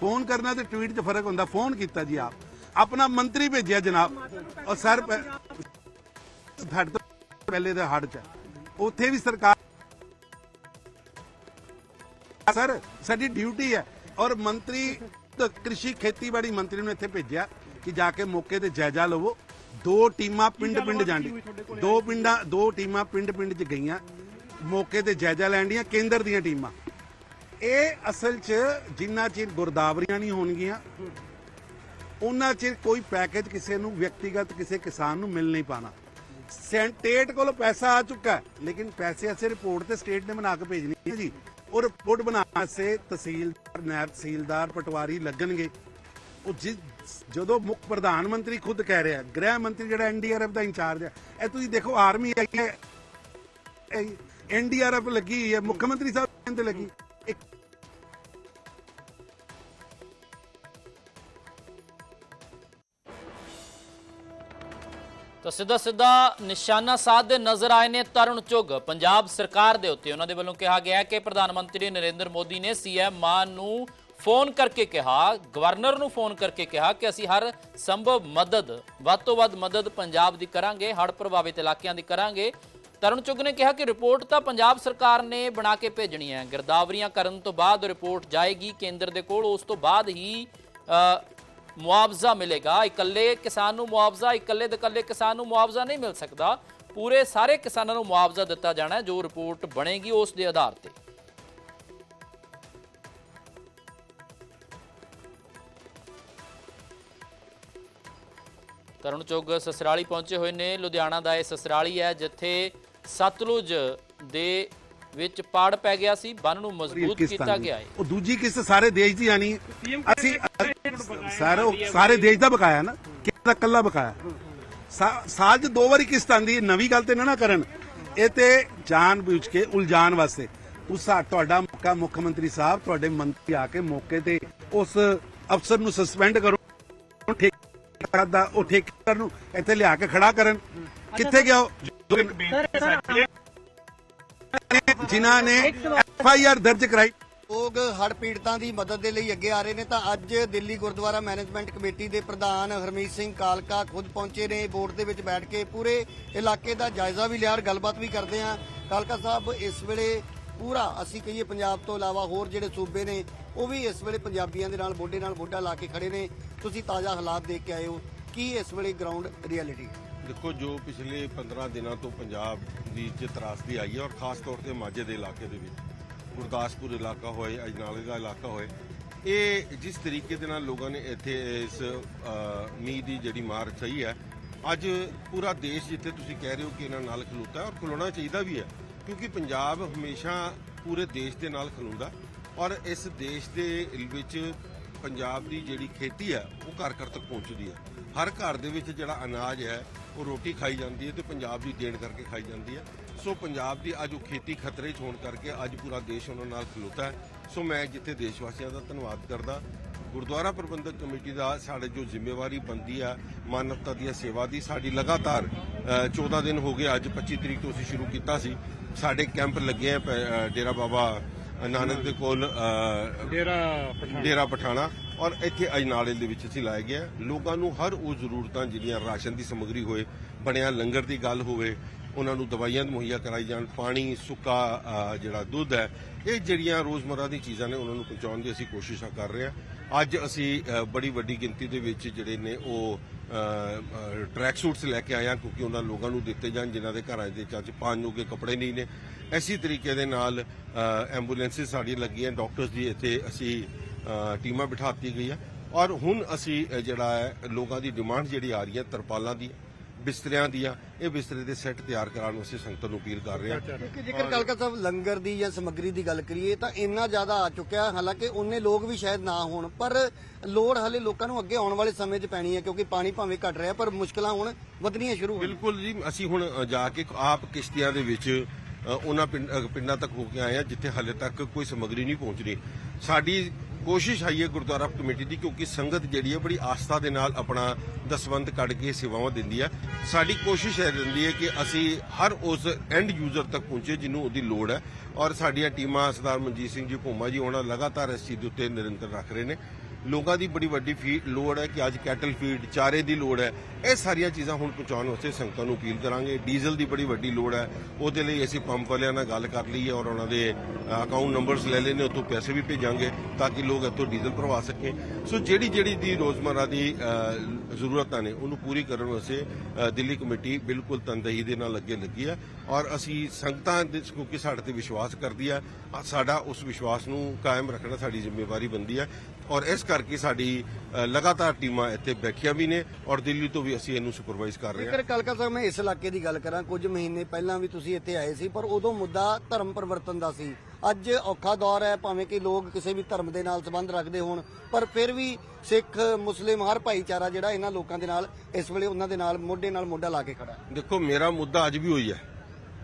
ਫੋਨ ਕਰਨਾ ਤੇ ਟਵੀਟ 'ਚ ਫ਼ਰਕ ਹੁੰਦਾ। ਫੋਨ ਕੀਤਾ ਜੀ ਆਪ। ਆਪਣਾ ਮੰਤਰੀ ਭੇਜਿਆ ਜਨਾਬ। ਔਰ ਸਰ ਸਾਡੇ ਤੋਂ ਪਹਿਲੇ ਦਾ ਹੜ 'ਚ। ਉੱਥੇ ਵੀ ਸਰਕਾਰ ਸਰ ਸਾਡੀ ਡਿਊਟੀ ਹੈ। ਔਰ ਮੰਤਰੀ ਕ੍ਰਿਸ਼ੀ ਖੇਤੀਬਾੜੀ ਮੰਤਰੀ ਨੂੰ ਇੱਥੇ ਭੇਜਿਆ ਕਿ ਜਾ ਕੇ ਮੌਕੇ ਤੇ ਜਾਇਜ਼ਾ ਲਵੋ। ਦੋ ਟੀਮਾਂ ਪਿੰਡ ਪਿੰਡ ਜਾਂਦੀ ਦੋ ਪਿੰਡਾਂ ਦੋ ਟੀਮਾਂ ਪਿੰਡ ਪਿੰਡ 'ਚ ਗਈਆਂ। ਮੌਕੇ ਤੇ ਜਾਇਜ਼ਾ ਲੈਣ ਦੀਆਂ ਕੇਂਦਰ ਦੀਆਂ ਟੀਮਾਂ। ਇਹ ਅਸਲ 'ਚ ਜਿੰਨਾ ਚਿਰ ਗੁਰਦਾਵਰੀਆਂ ਨਹੀਂ ਹੋਣਗੀਆਂ ਉਹਨਾਂ ਚਿਰ ਕੋਈ ਪੈਕੇਜ ਕਿਸੇ ਨੂੰ ਵਿਅਕਤੀਗਤ ਕਿਸੇ ਕਿਸਾਨ ਨੂੰ ਮਿਲ ਨਹੀਂ ਪਾਣਾ। ਸਟੇਟ ਕੋਲ ਪੈਸਾ ਆ ਚੁੱਕਾ ਲੇਕਿਨ ਪੈਸੇ ਅਸੇ ਰਿਪੋਰਟ ਤੇ ਸਟੇਟ ਨੇ ਬਣਾ ਕੇ ਭੇਜਣੀ ਹੈ ਜੀ। ਉਹ ਰਿਪੋਰਟ ਬਣਾਉਣ ਸੇ ਤਹਿਸੀਲਦਾਰ ਨਾਇਬ ਤਹਿਸੀਲਦਾਰ ਪਟਵਾਰੀ ਲੱਗਣਗੇ। ਉਹ ਜਿ- ਜਦੋਂ ਮੁੱਖ ਪ੍ਰਧਾਨ ਮੰਤਰੀ ਖੁਦ ਕਹਿ ਰਿਹਾ, ਗ੍ਰਹਿ ਮੰਤਰੀ ਜਿਹੜਾ ਐਨਡੀਆਰਐਫ ਦਾ ਇੰਚਾਰਜ ਹੈ, ਇਹ ਤੁਸੀਂ ਦੇਖੋ ਆਰਮੀ ਆਈ ਹੈ ਐਨਡੀਆਰਐਫ ਲੱਗੀ ਹੈ, ਮੁੱਖ ਮੰਤਰੀ ਸਾਹਿਬ ਤੇ ਲੱਗੀ। ਇੱਕ ਤਾਂ ਸਿੱਧਾ ਸਿੱਧਾ ਨਿਸ਼ਾਨਾ ਸਾਧਦੇ ਨਜ਼ਰ ਆਏ ਨੇ ਤਰੁਣ ਚੁੱਗ। ਪੰਜਾਬ ਸਰਕਾਰ ਦੇ ਉੱਤੇ ਉਹਨਾਂ ਦੇ ਵੱਲੋਂ ਕਿਹਾ ਗਿਆ ਕਿ ਪ੍ਰਧਾਨ ਮੰਤਰੀ ਨਰਿੰਦਰ ਮੋਦੀ ਨੇ ਸੀਐਮ ਮਾਨ ਨੂੰ ਫੋਨ ਕਰਕੇ ਕਿਹਾ, ਗਵਰਨਰ ਨੂੰ ਫੋਨ ਕਰਕੇ ਕਿਹਾ ਕਿ ਅਸੀਂ ਹਰ ਸੰਭਵ ਮਦਦ, ਵੱਧ ਤੋਂ ਵੱਧ ਮਦਦ ਪੰਜਾਬ ਦੀ ਕਰਾਂਗੇ, ਹੜ੍ਹ ਪ੍ਰਭਾਵਿਤ ਇਲਾਕਿਆਂ ਦੀ ਕਰਾਂਗੇ। ਤਰੁਣ ਚੁੱਗ ਨੇ ਕਿਹਾ ਕਿ ਰਿਪੋਰਟ ਤਾਂ ਪੰਜਾਬ ਸਰਕਾਰ ਨੇ ਬਣਾ ਕੇ ਭੇਜਣੀ ਹੈ। ਗਿਰਦਾਵਰੀਆਂ ਕਰਨ ਤੋਂ ਬਾਅਦ ਰਿਪੋਰਟ ਜਾਏਗੀ, ਕੇਂਦਰ ਦੇ ਕੋਲ, ਉਸ ਤੋਂ ਬਾਅਦ ਹੀ ਮੁਆਵਜ਼ਾ ਮਿਲੇਗਾ। ਇਕੱਲੇ ਕਿਸਾਨ ਨੂੰ ਮੁਆਵਜ਼ਾ ਇਕੱਲੇ ਦੇ ਇਕੱਲੇ ਕਿਸਾਨ ਨੂੰ ਮੁਆਵਜ਼ਾ ਨਹੀਂ ਮਿਲ ਸਕਦਾ। ਪੂਰੇ ਸਾਰੇ ਕਿਸਾਨਾਂ ਨੂੰ ਮੁਆਵਜ਼ਾ ਦਿੱਤਾ ਜਾਣਾ ਹੈ ਜੋ ਰਿਪੋਰਟ ਬਣੇਗੀ ਉਸ ਦੇ ਆਧਾਰ ਤੇ। ਤਰੁਣ ਚੁੱਗ ਸਸਰਾਲੀ ਪਹੁੰਚੇ ਹੋਏ ਨੇ। ਲੁਧਿਆਣਾ ਦਾ ਇਹ ਸਸਰਾਲੀ ਹੈ ਜਿੱਥੇ ਸਤਲੁਜ ਦੇ ਵਿੱਚ ਪਾੜ ਪੈ ਗਿਆ ਸੀ। ਬੰਨ ਨੂੰ ਮਜ਼ਬੂਤ ਕੀਤਾ? ਗਿਆ ਹੈ। ਉਹ ਦੂਜੀ ਕਿਸ ਸਾਰੇ ਦੇਸ਼ ਦੀ ਆਣੀ। ਅਸੀਂ ਸਾਰੇ ਸਾਰੇ ਦੇਸ਼ ਦਾ ਬਕਾਇਆ ਨਾ। ਕਿਸ ਦਾ ਕੱਲਾ ਬਕਾਇਆ ਸਾਲ 'ਚ ਦੋ ਵਾਰੀ ਕਿਸ਼ਤ ਆਂਦੀ ਨਵੀਂ ਗੱਲ ਤੇ ਨਾ ਨਾ ਕਰਨ। ਇਹ ਤੇ ਜਾਣ ਬੁੱਝ ਕੇ ਉਲਝਾਣ ਵਾਸਤੇ। ਉਸਾ ਤੁਹਾਡਾ ਮੌਕਾ ਮੁੱਖ ਮੰਤਰੀ ਸਾਹਿਬ ਤੁਹਾਡੇ ਮੰਤਰੀ ਆ ਕੇ ਮੌਕੇ ਤੇ ਉਸ ਅਫਸਰ ਨੂੰ ਸਸਪੈਂਡ ਕਰੋ। ਠੇਕੇਦਾਰ ਦਾ ਉਹ ਠੇਕੇਦਾਰ ਨੂੰ ਇੱਥੇ ਲਿਆ ਕੇ ਖੜਾ ਕਰਨ। ਕਿੱਥੇ ਗਿਆ ਉਹ? ਜਿਨ੍ਹਾਂ ਨੇ ਐਫ ਆਈ ਆਰ ਦਰਜ ਕਰਾਈ। ਲੋਕ ਹੜ੍ਹ ਪੀੜਤਾਂ ਦੀ ਮਦਦ ਦੇ ਲਈ ਅੱਗੇ ਆ ਰਹੇ ਨੇ ਤਾਂ ਅੱਜ ਦਿੱਲੀ ਗੁਰਦੁਆਰਾ ਮੈਨੇਜਮੈਂਟ ਕਮੇਟੀ ਦੇ ਪ੍ਰਧਾਨ ਹਰਮੀਤ ਸਿੰਘ ਕਾਲਕਾ ਖੁਦ ਪਹੁੰਚੇ ਨੇ ਬੋਰਡ ਦੇ ਵਿੱਚ ਬੈਠ ਕੇ ਪੂਰੇ ਇਲਾਕੇ ਦਾ ਜਾਇਜ਼ਾ ਵੀ ਲਿਆ ਔਰ ਗੱਲਬਾਤ ਵੀ ਕਰਦੇ ਆ ਕਾਲਕਾ ਸਾਹਿਬ, ਇਸ ਵੇਲੇ ਪੂਰਾ ਅਸੀਂ ਕਹੀਏ ਪੰਜਾਬ ਤੋਂ ਇਲਾਵਾ ਹੋਰ ਜਿਹੜੇ ਸੂਬੇ ਨੇ, ਉਹ ਵੀ ਇਸ ਵੇਲੇ ਪੰਜਾਬੀਆਂ ਦੇ ਨਾਲ ਮੋਢੇ ਨਾਲ ਮੋਢਾ ਲਾ ਕੇ ਖੜੇ ਨੇ। ਤੁਸੀਂ ਤਾਜ਼ਾ ਹਾਲਾਤ ਦੇਖ ਕੇ ਆਏ ਹੋ। ਕੀ ਇਸ ਵੇਲੇ ਗਰਾਊਂਡ ਰਿਐਲਿਟੀ ਦੇਖੋ, ਜੋ ਪਿਛਲੇ 15 ਦਿਨਾਂ ਤੋਂ ਪੰਜਾਬ ਦੀ ਚ ਤਰਾਸਦੀ ਆਈ ਹੈ ਔਰ ਖਾਸ ਤੌਰ ਤੇ ਮਾਝੇ ਦੇ ਇਲਾਕੇ ਦੇ ਵਿੱਚ। ਗੁਰਦਾਸਪੁਰ ਇਲਾਕਾ ਹੋਏ, ਅਜਨਾਲੇ ਦਾ ਇਲਾਕਾ ਹੋਏ, ਇਹ ਜਿਸ ਤਰੀਕੇ ਦੇ ਨਾਲ ਲੋਕਾਂ ਨੇ ਇੱਥੇ ਇਸ ਮੀਂਹ ਦੀ ਜਿਹੜੀ ਮਾਰ ਸਹੀ ਹੈ, ਅੱਜ ਪੂਰਾ ਦੇਸ਼ ਜਿੱਥੇ ਤੁਸੀਂ ਕਹਿ ਰਹੇ ਹੋ ਕਿ ਇਹਨਾਂ ਨਾਲ ਖਲੋਤਾ ਔਰ ਖਲੋਣਾ ਚਾਹੀਦਾ ਵੀ ਹੈ, ਕਿਉਂਕਿ ਪੰਜਾਬ ਹਮੇਸ਼ਾ ਪੂਰੇ ਦੇਸ਼ ਦੇ ਨਾਲ ਖਲੋਂਦਾ ਔਰ ਇਸ ਦੇਸ਼ ਦੇ ਵਿੱਚ ਪੰਜਾਬ ਦੀ ਜਿਹੜੀ ਖੇਤੀ ਹੈ ਉਹ ਘਰ ਘਰ ਤੱਕ ਪਹੁੰਚਦੀ ਹੈ। ਹਰ ਘਰ ਦੇ ਵਿੱਚ ਜਿਹੜਾ ਅਨਾਜ ਹੈ ਉਹ ਰੋਟੀ ਖਾਈ ਜਾਂਦੀ ਹੈ ਤੇ ਪੰਜਾਬ ਦੀ ਦੇਣ ਕਰਕੇ ਖਾਈ ਜਾਂਦੀ ਹੈ। ਸੋ ਪੰਜਾਬ ਦੀ ਅੱਜ ਉਹ ਖੇਤੀ ਖਤਰੇ 'ਚ ਹੋਣ ਕਰਕੇ ਅੱਜ ਪੂਰਾ ਦੇਸ਼ ਉਹਨਾਂ ਨਾਲ ਖਲੋਤਾ ਹੈ। ਸੋ ਮੈਂ ਜਿੱਥੇ ਦੇਸ਼ ਵਾਸੀਆਂ ਦਾ ਧੰਨਵਾਦ ਕਰਦਾ ਗੁਰਦੁਆਰਾ ਪ੍ਰਬੰਧਕ ਕਮੇਟੀ ਦਾ ਸਾਡੇ ਜੋ ਜ਼ਿੰਮੇਵਾਰੀ ਬੰਦੀ ਆ ਮਾਨਵਤਾ ਦੀ ਸੇਵਾ ਦੀ ਸਾਡੀ ਲਗਾਤਾਰ ਅ, 14 ਦਿਨ ਹੋ ਗਏ ਅੱਜ 25 ਤਰੀਕ ਤੋਂ ਅਸੀਂ ਸ਼ੁਰੂ ਕੀਤਾ ਸੀ। ਸਾਡੇ ਕੈਂਪ ਲੱਗੇ ਆ ਪ- ਡੇਰਾ ਬਾਬਾ ਨਾਨਕ ਦੇ ਕੋਲ ਡੇਰਾ ਡੇਰਾ ਪਠਾਣਾ। ਔਰ ਇੱਥੇ ਅਜਨਾਲੇ ਦੇ ਵਿੱਚ ਅਸੀਂ ਲਾਏ ਗਏ ਆ। ਲੋਕਾਂ ਨੂੰ ਹਰ ਉਹ ਜ਼ਰੂਰਤਾਂ ਜਿਹੜੀਆਂ ਰਾਸ਼ਨ ਦੀ ਸਮੱਗਰੀ ਹੋਏ ਬਣਿਆ ਲੰਗਰ ਦੀ ਗੱਲ ਹੋਵੇ ਉਹਨਾਂ ਨੂੰ ਦਵਾਈਆਂ ਮੁਹੱਈਆ ਕਰਾਈ ਜਾਣ ਪਾਣੀ ਸੁੱਕਾ ਜਿਹੜਾ ਦੁੱਧ ਹੈ ਇਹ ਜਿਹੜੀਆਂ ਰੋਜ਼ਮਰਰਾ ਦੀ ਚੀਜ਼ਾਂ ਨੇ ਉਹਨਾਂ ਨੂੰ ਪਹੁੰਚਾਉਣ ਦੀ ਅਸੀਂ ਕੋਸ਼ਿਸ਼ਾਂ ਕਰ ਰਹੇ ਹਾਂ ਅੱਜ ਅਸੀਂ ਬੜੀ ਵੱਡੀ ਗਿਣਤੀ ਦੇ ਵਿੱਚ ਜਿਹੜੇ ਨੇ ਉਹ ਟਰੈਕ ਸੂਟਸ ਲੈ ਕੇ ਆਏ ਹਾਂ ਕਿਉਂਕਿ ਉਹਨਾਂ ਲੋਕਾਂ ਨੂੰ ਦਿੱਤੇ ਜਾਣ ਜਿਨ੍ਹਾਂ ਦੇ ਘਰਾਂ ਦੇ ਚੱਜ ਪਾਣ ਨੂੰ ਕੇ ਕੱਪੜੇ ਨਹੀਂ ਨੇ। ਐਸੀ ਤਰੀਕੇ ਦੇ ਨਾਲ ਐਂਬੂਲੈਂਸਿਸ ਸਾਡੀਆਂ ਲੱਗੀਆਂ ਡਾਕਟਰਸ ਦੀ ਇੱਥੇ ਅਸੀਂ ਟੀਮਾਂ ਬਿਠਾਤੀ ਗਈ ਹੈ ਔਰ ਹੁਣ ਅਸੀਂ ਜਿਹੜਾ ਹੈ ਲੋਕਾਂ ਦੀ ਡਿਮਾਂਡ ਜਿਹੜੀ ਆ ਰਹੀ ਹੈ ਤਰਪਾਲਾਂ ਦੀ ਬਿਸਤਰਿਆਂ ਦੀਆਂ ਇਹ ਬਿਸਤਰੇ ਦੇ ਸੈੱਟ ਤਿਆਰ ਕਰਾਉਣ ਵਾਸਤੇ ਸੰਗਤਾਂ ਨੂੰ ਅਪੀਲ ਕਰ ਰਹੇ ਹਾਂ। ਕਿ ਜੇਕਰ ਕਾਲਕਾ ਸਾਹਿਬ ਲੰਗਰ ਦੀ ਜਾਂ ਸਮੱਗਰੀ ਦੀ ਗੱਲ ਕਰੀਏ ਤਾਂ ਇੰਨਾ ਜ਼ਿਆਦਾ ਆ ਚੁੱਕਿਆ ਹਾਲਾਂਕਿ ਉਹਨੇ ਲੋਕ ਵੀ ਸ਼ਾਇਦ ਨਾ ਹੋਣ ਪਰ ਲੋੜ ਹਲੇ ਲੋਕਾਂ ਨੂੰ ਅੱਗੇ ਆਉਣ ਵਾਲੇ ਸਮੇਂ 'ਚ ਪੈਣੀ ਹੈ ਕਿਉਂਕਿ ਪਾਣੀ ਭਾਵੇਂ ਘਟ ਰਿਹਾ ਪਰ ਮੁਸ਼ਕਲਾਂ ਹੁਣ ਵਧਣੀਆਂ ਸ਼ੁਰੂ ਹੋ ਬਿਲਕੁਲ ਜੀ ਅਸੀਂ ਹੁਣ ਜਾ ਕੇ ਆਪ ਕਿਸ਼ਤੀਆਂ ਦੇ ਵਿੱਚ ਉਹਨਾਂ ਪਿੰਡ- ਪਿੰਡਾਂ ਤੱਕ ਹੋ ਕੇ ਆਏ ਆ, ਜਿੱਥੇ ਹਾਲੇ ਤੱਕ ਕੋਈ ਸਮੱਗਰੀ ਨਹੀਂ ਪਹੁੰਚ ਰਹੀ। ਸਾਡੀ ਕੋਸ਼ਿਸ਼ ਆਈ ਹੈ ਗੁਰਦੁਆਰਾ ਕਮੇਟੀ ਦੀ, ਕਿਉਂਕਿ ਸੰਗਤ ਜਿਹੜੀ ਹੈ, ਬੜੀ ਆਸਥਾ ਦੇ ਨਾਲ ਆਪਣਾ ਦਸਵੰਤ ਕੱਢ ਕੇ ਸੇਵਾਵਾਂ ਦਿੰਦੀ ਹੈ। ਸਾਡੀ ਕੋਸ਼ਿਸ਼ ਇਹ ਰਹਿੰਦੀ ਹੈ ਕਿ ਅਸੀਂ ਹਰ ਉਸ ਐਂਡ ਯੂਜ਼ਰ ਤੱਕ ਪਹੁੰਚੇ ਜਿਹਨੂੰ ਉਹਦੀ ਲੋੜ ਹੈ। ਔਰ ਸਾਡੀਆਂ ਟੀਮਾਂ ਸਰਦਾਰ ਮਨਜੀਤ ਸਿੰਘ ਜੀ, ਭੂਮਾ ਜੀ, ਉਹਨਾਂ ਲਗਾਤਾਰ ਇਸ ਚੀਜ਼ ਦੇ ਉੱਤੇ ਨਿਰੰਤਰ ਰੱਖ ਰਹੇ ਨੇ। ਲੋਕਾਂ ਦੀ ਬੜੀ ਵੱਡੀ ਫੀਡ ਲੋੜ ਹੈ ਕਿ ਅੱਜ ਕੈਟਲ ਫੀਡ ਚਾਰੇ ਦੀ ਲੋੜ ਹੈ। ਇਹ ਸਾਰੀਆਂ ਚੀਜ਼ਾਂ ਹੁਣ ਪਹੁੰਚਾਉਣ ਵਾਸਤੇ ਸੰਗਤਾਂ ਨੂੰ ਅਪੀਲ ਕਰਾਂਗੇ। ਡੀਜ਼ਲ ਦੀ ਬੜੀ ਵੱਡੀ ਲੋੜ ਹੈ। ਉਹਦੇ ਲਈ ਅਸੀਂ ਪੰਪ ਵਾਲਿਆਂ ਨਾਲ ਗੱਲ ਕਰ ਲਈ ਹੈ ਔਰ ਉਹਨਾਂ ਦੇ ਅਕਾਊਂਟ ਨੰਬਰਸ ਲੈ ਲਏ ਨੇ ਉੱਥੋਂ ਪੈਸੇ ਵੀ ਭੇਜਾਂਗੇ ਤਾਂ ਕਿ ਲੋਕ ਇੱਥੋਂ ਡੀਜ਼ਲ ਭਰਵਾ ਸਕੇ ਸੋ ਜਿਹੜੀ ਜਿਹੜੀ ਦੀ ਰੋਜ਼ਮਰਰਾ ਦੀ ਜ਼ਰੂਰਤਾਂ ਨੇ, ਉਹਨੂੰ ਪੂਰੀ ਕਰਨ ਵਾਸਤੇ ਦਿੱਲੀ ਕਮੇਟੀ ਬਿਲਕੁਲ ਤਨਦੇਹੀ ਦੇ ਨਾਲ ਅੱਗੇ ਲੱਗੀ ਹੈ ਔਰ ਅਸੀਂ ਸੰਗਤਾਂ ਦੇ ਕਿਉਂਕਿ ਸਾਡੇ ਤੇ ਵਿਸ਼ਵਾਸ ਕਰਦੀ ਹੈ ਸਾਡਾ ਉਸ ਵਿਸ਼ਵਾਸ ਨੂੰ ਕਾਇਮ ਰੱਖਣਾ ਸਾਡੀ ਜ਼ਿੰਮੇਵਾਰੀ ਬਣਦੀ ਹੈ ਔਰ ਇਸ ਕਰਕੇ ਸਾਡੀ ਲਗਾਤਾਰ ਟੀਮਾਂ ਇੱਥੇ ਬੈਠੀਆਂ ਵੀ ਨੇ ਔਰ ਦਿੱਲੀ ਤੋਂ ਵੀ ਅਸੀਂ ਇਹਨੂੰ ਸੁਪਰਵਾਈਜ਼ ਕਰ ਰਹੇ ਹਾਂ। ਜੇਕਰ ਕਾਲਕਾ ਸਾਹਿਬ ਮੈਂ ਇਸ ਇਲਾਕੇ ਦੀ ਗੱਲ ਕਰਾਂ, ਕੁਝ ਮਹੀਨੇ ਪਹਿਲਾਂ ਵੀ ਤੁਸੀਂ ਇੱਥੇ ਆਏ ਸੀ, ਪਰ ਉਦੋਂ ਮੁੱਦਾ ਧਰਮ ਪਰਿਵਰਤਨ ਦਾ ਸੀ। ਅੱਜ ਔਖਾ ਦੌਰ ਹੈ ਭਾਵੇਂ ਕਿ ਲੋਕ ਕਿਸੇ ਵੀ ਧਰਮ ਦੇ ਨਾਲ ਸੰਬੰਧ ਰੱਖਦੇ ਹੋਣ ਪਰ ਫਿਰ ਵੀ ਸਿੱਖ ਮੁਸਲਿਮ ਹਰ ਭਾਈਚਾਰਾ ਜਿਹੜਾ ਇਹਨਾਂ ਲੋਕਾਂ ਦੇ ਨਾਲ ਇਸ ਵੇਲੇ ਉਹਨਾਂ ਦੇ ਨਾਲ ਮੋਢੇ ਨਾਲ ਮੋਢਾ ਲਾ ਕੇ ਖੜਾ ਹੈ। ਦੇਖੋ ਮੇਰਾ ਮੁੱਦਾ ਅੱਜ ਵੀ ਹੋਈ ਹੈ।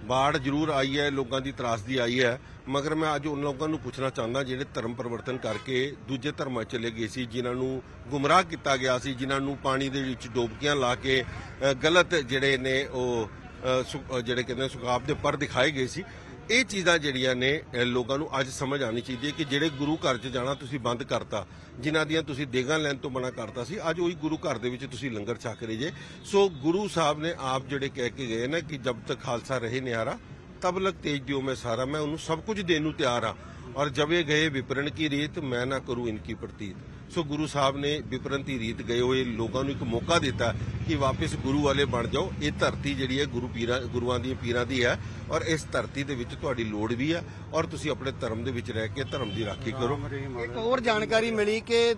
ਬਾੜ ਜ਼ਰੂਰ ਆਈ ਹੈ ਲੋਕਾਂ ਦੀ ਤਰਾਸਦੀ ਆਈ ਹੈ ਮਗਰ ਮੈਂ ਅੱਜ ਉਹਨਾਂ ਲੋਕਾਂ ਨੂੰ ਪੁੱਛਣਾ ਚਾਹੁੰਦਾ ਜਿਹੜੇ ਧਰਮ ਪਰਿਵਰਤਨ ਕਰਕੇ ਦੂਜੇ ਧਰਮਾਂ 'ਚ ਚਲੇ ਗਏ ਸੀ ਜਿਨ੍ਹਾਂ ਨੂੰ ਗੁੰਮਰਾਹ ਕੀਤਾ ਗਿਆ ਸੀ ਜਿਨ੍ਹਾਂ ਨੂੰ ਪਾਣੀ ਦੇ ਵਿੱਚ ਡੋਬਕੀਆਂ ਲਾ ਕੇ ਗਲਤ ਜਿਹੜੇ ਨੇ ਉਹ ਅ, ਜਿਹੜੇ ਕਹਿੰਦੇ ਸੁਖਾਬ ਦੇ ਪਰ ਦਿਖਾਏ ਗਏ ਸੀ ਇਹ ਚੀਜ਼ਾਂ ਜਿਹੜੀਆਂ ਨੇ ਲੋਕਾਂ ਨੂੰ ਅੱਜ ਸਮਝ ਆਣੀ ਚਾਹੀਦੀ ਹੈ ਕਿ ਜਿਹੜੇ ਗੁਰੂ ਘਰ 'ਚ ਜਾਣਾ ਤੁਸੀਂ ਬੰਦ ਕਰਤਾ, ਜਿਨ੍ਹਾਂ ਦੀਆਂ ਤੁਸੀਂ ਦੇਗਾਂ ਲੈਣ ਤੋਂ ਮਨਾ ਕਰਤਾ ਸੀ, ਅੱਜ ਉਹੀ ਗੁਰੂ ਘਰ ਦੇ ਵਿੱਚ ਤੁਸੀਂ ਲੰਗਰ ਛਕ ਰਹੇ ਜੇ। ਸੋ ਗੁਰੂ ਸਾਹਿਬ ਨੇ ਆਪ ਜਿਹੜੇ ਕਹਿ ਕੇ ਗਏ ਨਾ ਕਿ ਜਬ ਤੱਕ ਖਾਲਸਾ ਰਹੇ ਨਿਆਰਾ ਤਬ ਲਗ ਤੇਜ ਦਿਓ ਮੈਂ ਸਾਰਾ, ਮੈਂ ਉਹਨੂੰ ਸਭ ਕੁਝ ਦੇਣ ਨੂੰ ਤਿਆਰ ਆ ਔਰ ਜਬੇ ਗਏ ਵਿਪਰਨ ਕੀ ਰੀਤ, ਮੈਂ ਨਾ ਕਰੂੰ ਇਨਕੀ ਪ੍ਰਤੀਤ। ਸੋ ਗੁਰੂ ਸਾਹਿਬ ਨੇ ਵਿਪਰਨ ਦੀ ਰੀਤ ਗਏ ਹੋਏ ਲੋਕਾਂ ਨੂੰ ਇੱਕ ਮੌਕਾ ਦਿੱਤਾ ਕਿ ਵਾਪਸ ਗੁਰੂ ਵਾਲੇ ਬਣ ਜਾਓ। ਇਹ ਧਰਤੀ ਜਿਹੜੀ ਹੈ ਗੁਰੂ ਪੀਰਾਂ ਗੁਰੂਆਂ ਦੀ ਪੀਰਾਂ ਦੀ ਹੈ ਔਰ ਇਸ ਧਰਤੀ ਦੇ ਵਿੱਚ ਤੁਹਾਡੀ ਲੋੜ ਵੀ ਹੈ ਔਰ ਤੁਸੀਂ ਆਪਣੇ ਧਰਮ ਦੇ ਵਿੱਚ ਰਹਿ ਕੇ ਧਰਮ ਦੀ ਰਾਖੀ ਕਰੋ। ਇੱਕ ਹੋਰ ਜਾਣਕਾਰੀ ਮਿਲੀ ਕਿ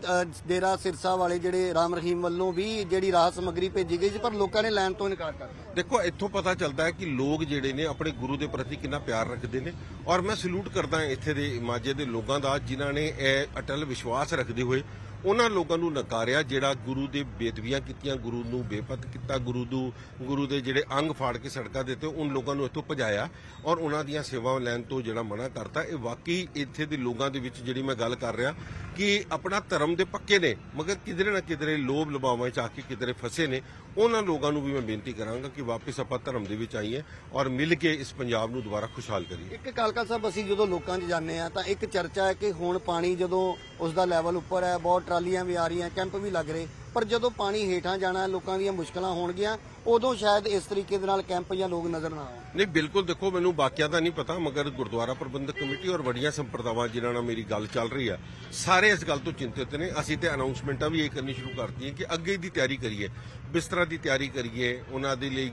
ਡੇਰਾ ਸਿਰਸਾ ਵਾਲੇ ਜਿਹੜੇ ਰਾਮ ਰਹੀਮ ਵੱਲੋਂ ਵੀ ਜਿਹੜੀ ਰਾਹਤ ਸਮੱਗਰੀ ਭੇਜੀ ਗਈ ਸੀ ਪਰ ਲੋਕਾਂ ਨੇ ਲੈਣ ਤੋਂ ਇਨਕਾਰ ਕਰ ਦਿੱਤਾ। ਦੇਖੋ ਇੱਥੋਂ ਪਤਾ ਚੱਲਦਾ ਹੈ ਕਿ ਲੋਕ ਜਿਹੜੇ ਨੇ ਆਪਣੇ ਗੁਰੂ ਦੇ ਪ੍ਰਤੀ ਕਿੰਨਾ ਪਿਆਰ ਰੱਖਦੇ ਨੇ ਔਰ ਮੈਂ ਸਲੂਟ ਕਰਦਾ ਹਾਂ ਇੱਥੇ ਦੇ ਮਾਝੇ ਦੇ ਲੋਕਾਂ ਦਾ ਜਿਨ੍ਹਾਂ ਨੇ ਇਹ ਅਟਲ ਵਿਸ਼ਵਾਸ ਰੱਖਦੇ ਹੋਏ ਉਹਨਾਂ ਲੋਕਾਂ ਨੂੰ ਨਕਾਰਿਆ ਜਿਹੜਾ ਗੁਰੂ ਦੇ ਬੇਦਬੀਆਂ ਕੀਤੀਆਂ, ਗੁਰੂ ਨੂੰ ਬੇਪਤ ਕੀਤਾ, ਗੁਰੂ ਨੂੰ, ਗੁਰੂ ਦੇ ਜਿਹੜੇ ਅੰਗ ਫਾੜ ਕੇ ਸੜਕਾਂ ਦੇ ਉੱਤੇ ਉਨ ਲੋਕਾਂ ਨੂੰ ਇੱਥੋਂ ਭਜਾਇਆ ਔਰ ਉਹਨਾਂ ਦੀਆਂ ਸੇਵਾਵਾਂ ਲੈਣ ਤੋਂ ਜਿਹੜਾ ਮਨਾ ਕਰਤਾ। ਇਹ ਵਾਕਈ ਇੱਥੇ ਦੇ ਲੋਕਾਂ ਦੇ ਵਿੱਚ ਜਿਹੜੀ ਮੈਂ ਗੱਲ ਕਰ ਰਿਹਾ ਕਿ ਆਪਣਾ ਧਰਮ ਦੇ ਪੱਕੇ ਨੇ, ਮਗਰ ਕਿਧਰੇ ਨਾ ਕਿਧਰੇ ਲੋਭ ਲੁਭਾਵਾਂ ਚ ਆ ਕੇ ਕਿਧਰੇ ਫਸੇ ਨੇ, ਉਹਨਾਂ ਲੋਕਾਂ ਨੂੰ ਵੀ ਮੈਂ ਬੇਨਤੀ ਕਰਾਂਗਾ ਕਿ ਵਾਪਸ ਆਪਾਂ ਧਰਮ ਦੇ ਵਿੱਚ ਆਈਏ ਔਰ ਮਿਲ ਕੇ ਇਸ ਪੰਜਾਬ ਨੂੰ ਦੁਬਾਰਾ ਖੁਸ਼ਹਾਲ ਕਰੀਏ। ਇੱਕ ਕਾਲਕਾ ਸਾਹਿਬ, ਅਸੀਂ ਜਦੋਂ ਲੋਕਾਂ 'ਚ ਜਾਂਦੇ ਆ ਤਾਂ ਇੱਕ ਚਰਚਾ ਹੈ ਕਿ ਹੁਣ ਪਾਣੀ ਜਦੋਂ ਉਸ ਦਾ ਲੈਵਲ ਉੱਪਰ ਹੈ, ਬਹੁਤ ਟਰਾਲੀਆਂ ਵੀ ਆ ਰਹੀਆਂ, ਕੈਂਪ ਵੀ ਲੱਗ ਰਹੇ, ਪਰ ਜਦੋਂ ਪਾਣੀ ਹੇਠਾਂ ਜਾਣਾ, ਲੋਕਾਂ ਦੀਆਂ ਮੁਸ਼ਕਲਾਂ ਹੋਣਗੀਆਂ, ਉਦੋਂ ਸ਼ਾਇਦ ਇਸ ਤਰੀਕੇ ਦੇ ਨਾਲ ਕੈਂਪ ਜਾਂ ਲੋਕ ਨਜ਼ਰ ਨਾ ਆਉਣ। ਨਹੀਂ, ਬਿਲਕੁਲ ਦੇਖੋ, ਮੈਨੂੰ ਬਾਕੀਆਂ ਦਾ ਨਹੀਂ ਪਤਾ, ਮਗਰ ਗੁਰਦੁਆਰਾ ਪ੍ਰਬੰਧਕ ਕਮੇਟੀ ਔਰ ਵੱਡੀਆਂ ਸੰਪਰਦਾਵਾਂ ਜਿਨ੍ਹਾਂ ਨਾਲ ਮੇਰੀ ਗੱਲ ਚੱਲ ਰਹੀ ਆ, ਸਾਰੇ ਇਸ ਗੱਲ ਤੋਂ ਚਿੰਤਿਤ ਨੇ। ਅਸੀਂ ਤੇ ਅਨਾਉਂਸਮੈਂਟਾਂ ਵੀ ਇਹ ਕਰਨੀ ਸ਼ੁਰੂ ਕਰਤੀਆਂ ਕਿ ਅੱਗੇ ਦੀ ਤਿਆਰੀ ਕਰੀਏ, ਬਿਸਤਰਾ ਦੀ ਤਿਆਰੀ ਕਰੀਏ, ਉਹਨਾਂ ਦੇ ਲਈ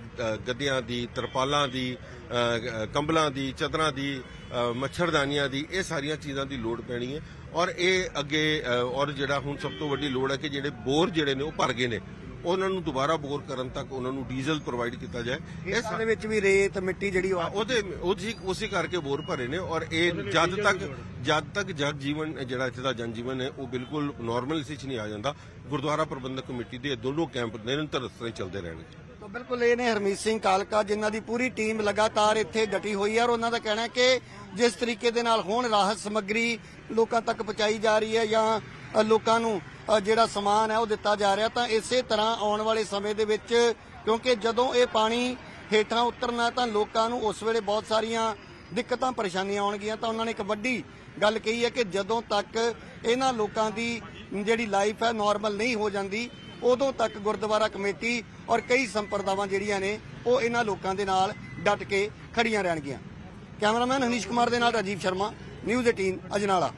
ਗੱਦਿਆਂ ਦੀ, ਤਰਪਾਲਾਂ ਦੀ ਕੰਬਲਾਂ ਦੀ, ਚਦਰਾਂ ਦੀ ਮੱਛਰਦਾਨੀਆਂ ਦੀ, ਇਹ ਸਾਰੀਆਂ ਚੀਜ਼ਾਂ ਦੀ ਲੋੜ ਪੈਣੀ ਹੈ। ਔਰ ਇਹ ਅੱਗੇ ਔਰ ਜਿਹੜਾ ਹੁਣ ਸਭ ਤੋਂ ਵੱਡੀ ਲੋੜ ਹੈ ਕਿ ਜਿਹੜੇ ਬੋਰ ਜਿਹੜੇ ਨੇ ਉਹ ਭਰ ਗਏ ਨੇ ਉਹਨਾਂ ਨੂੰ ਦੁਬਾਰਾ ਬੋਰ ਕਰਨ ਤੱਕ ਉਹਨਾਂ ਨੂੰ ਡੀਜ਼ਲ ਪ੍ਰੋਵਾਈਡ ਕੀਤਾ ਜਾਏ। ਇਸ ਦੇ ਵਿੱਚ ਵੀ ਰੇਤ ਮਿੱਟੀ ਜਿਹੜੀ ਉਹਦੇ ਉਹਦੀ ਉਸੇ ਕਰਕੇ ਬੋਰ ਭਰੇ ਨੇ ਔਰ ਇਹ ਜਦ ਤੱਕ ਜਦ ਤੱਕ ਜਗ ਜੀਵਨ ਜਿਹੜਾ ਇੱਥੇ ਦਾ ਜਨ ਜੀਵਨ ਹੈ ਉਹ ਬਿਲਕੁਲ ਨਾਰਮਲ ਸੀ ਚ ਨਹੀਂ ਆ ਜਾਂਦਾ। ਗੁਰਦੁਆਰਾ ਪ੍ਰਬੰਧਕ ਕਮੇਟੀ ਦੇ ਦੋਨੋਂ ਕੈਂਪ ਨਿਰੰਤਰ ਇਸ ਤਰ੍ਹਾਂ ਚੱਲਦੇ ਰਹਿਣਗੇ। ਬਿਲਕੁਲ, ਇਹ ਨੇ ਹਰਮੀਤ ਸਿੰਘ ਕਾਲਕਾ ਜਿਨ੍ਹਾਂ ਦੀ ਪੂਰੀ ਟੀਮ ਲਗਾਤਾਰ ਇੱਥੇ ਡਟੀ ਹੋਈ ਹੈ ਔਰ ਉਹਨਾਂ ਦਾ ਕਹਿਣਾ ਹੈ ਕਿ ਜਿਸ ਤਰੀਕੇ ਦੇ ਨਾਲ ਹੁਣ ਰਾਹਤ ਸਮੱਗਰੀ ਲੋਕਾਂ ਤੱਕ ਪਹੁੰਚਾਈ ਜਾ ਰਹੀ ਹੈ ਜਾਂ ਲੋਕਾਂ ਨੂੰ ਜਿਹੜਾ ਸਮਾਨ ਹੈ ਉਹ ਦਿੱਤਾ ਜਾ ਰਿਹਾ, ਤਾਂ ਇਸੇ ਤਰ੍ਹਾਂ ਆਉਣ ਵਾਲੇ ਸਮੇਂ ਦੇ ਵਿੱਚ ਕਿਉਂਕਿ ਜਦੋਂ ਇਹ ਪਾਣੀ ਹੇਠਾਂ ਉਤਰਨਾ ਤਾਂ ਲੋਕਾਂ ਨੂੰ ਉਸ ਵੇਲੇ ਬਹੁਤ ਸਾਰੀਆਂ ਦਿੱਕਤਾਂ, ਪਰੇਸ਼ਾਨੀਆਂ ਆਉਣਗੀਆਂ। ਤਾਂ ਉਹਨਾਂ ਨੇ ਇੱਕ ਵੱਡੀ ਗੱਲ ਕਹੀ ਹੈ ਕਿ ਜਦੋਂ ਤੱਕ ਇਹਨਾਂ ਲੋਕਾਂ ਦੀ ਜਿਹੜੀ ਲਾਈਫ ਹੈ ਨਾਰਮਲ ਨਹੀਂ ਹੋ ਜਾਂਦੀ, ਉਦੋਂ ਤੱਕ ਗੁਰਦੁਆਰਾ ਕਮੇਟੀ ਔਰ ਕਈ ਸੰਪਰਦਾਵਾਂ ਜਿਹੜੀਆਂ ਨੇ, ਉਹ ਇਹਨਾਂ ਲੋਕਾਂ ਦੇ ਨਾਲ ਡਟ ਕੇ ਖੜੀਆਂ ਰਹਿਣਗੀਆਂ। ਕੈਮਰਾਮੈਨ ਹਨੀਸ਼ ਕੁਮਾਰ ਦੇ ਨਾਲ ਰਾਜੀਵ ਸ਼ਰਮਾ, ਨਿਊਜ਼ 18 ਅਜਨਾਲਾ।